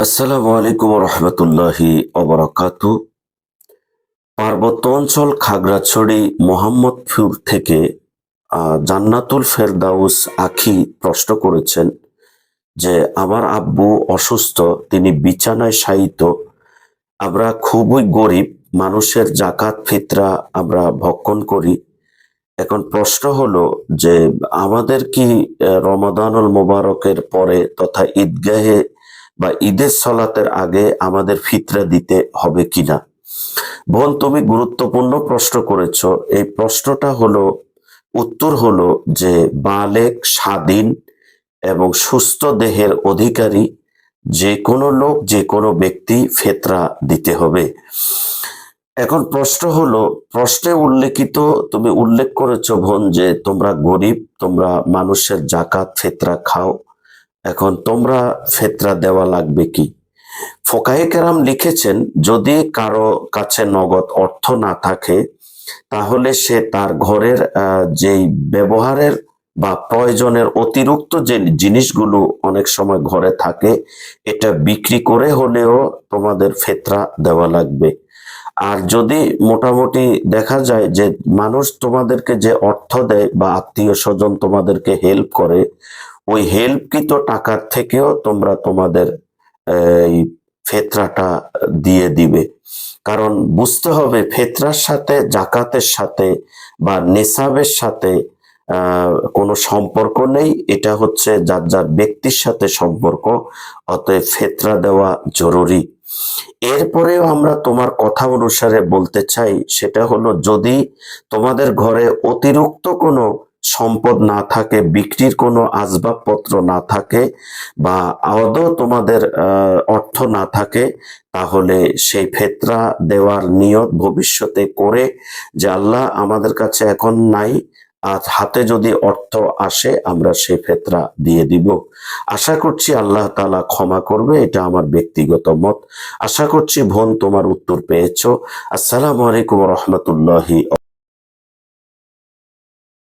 আসসালামু আলাইকুম রহমতুল্লাহি অবরাকাত পার্বত্য অঞ্চল খাগড়াছড়ি মোহাম্মদপুর থেকে জান্নাতুল ফেরদাউস আখি প্রশ্ন করেছেন যে, আমার আব্বু অসুস্থ, তিনি বিছানায় শায়িত। আমরা খুবই গরিব, মানুষের জাকাত ফিতরা আমরা ভক্ষণ করি। এখন প্রশ্ন হলো যে, আমাদের কি রমাদানুল মোবারকের পরে তথা ঈদগাহে বা ঈদের সলাতের আগে আমাদের ফিতরা দিতে হবে কিনা? বোন, তুমি গুরুত্বপূর্ণ প্রশ্ন করেছ। এই প্রশ্নটা হলো, উত্তর হলো যে বালেক, স্বাধীন এবং সুস্থ দেহের অধিকারী যে কোনো লোক, যে কোনো ব্যক্তি ফেতরা দিতে হবে। এখন প্রশ্ন হলো, প্রশ্নে উল্লেখিত, তুমি উল্লেখ করেছ বোন যে তোমরা গরিব, তোমরা মানুষের জাকাত ফেতরা খাও। এখন তোমরা ফেতরা দেওয়া লাগবে কি? ফোকাহে কেরাম লিখেছেন, যদি কারও কাছে নগদ অর্থ না থাকে, তাহলে সে তার ঘরের যেই ব্যবহারের বা প্রয়োজনের অতিরিক্ত যে জিনিসগুলো অনেক সময় ঘরে থাকে, এটা বিক্রি করে হলেও তোমাদের ফেতরা দেওয়া লাগবে। আর যদি মোটামুটি দেখা যায় যে মানুষ তোমাদেরকে যে অর্থ দেয় বা আত্মীয় স্বজন তোমাদেরকে হেল্প করে ওই হেল্পকৃত টাকার থেকেও তোমরা তোমাদের, এই ফেতরাটা দিয়ে দিবে। কারণ বুঝতে হবে ফেতরার সাথে, জাকাতের সাথে বা নেশাবের সাথে কোনো সম্পর্ক নেই। এটা হচ্ছে যার যার ব্যক্তির সাথে সম্পর্ক, অতএব ফেতরা দেওয়া জরুরি। এরপরেও আমরা তোমার কথা অনুসারে বলতে চাই, সেটা হলো যদি তোমাদের ঘরে অতিরিক্ত কোনো সম্পদ না থাকে, বিক্রির কোনো আসবাবপত্র না থাকে বা আদৌ তোমাদের অর্থ না থাকে, তাহলে সেই ফেতরা দেওয়ার নিয়ত ভবিষ্যতে করে যে আল্লাহ আমাদের কাছে এখন নাই, আর হাতে যদি অর্থ আসে আমরা সেই ফেতরা দিয়ে দিব। আশা করছি আল্লাহ তাআলা ক্ষমা করবে, এটা আমার ব্যক্তিগত মত। আশা করছি বোন তোমার উত্তর পেয়েছ। আসসালামু আলাইকুম রহমতুল্লাহি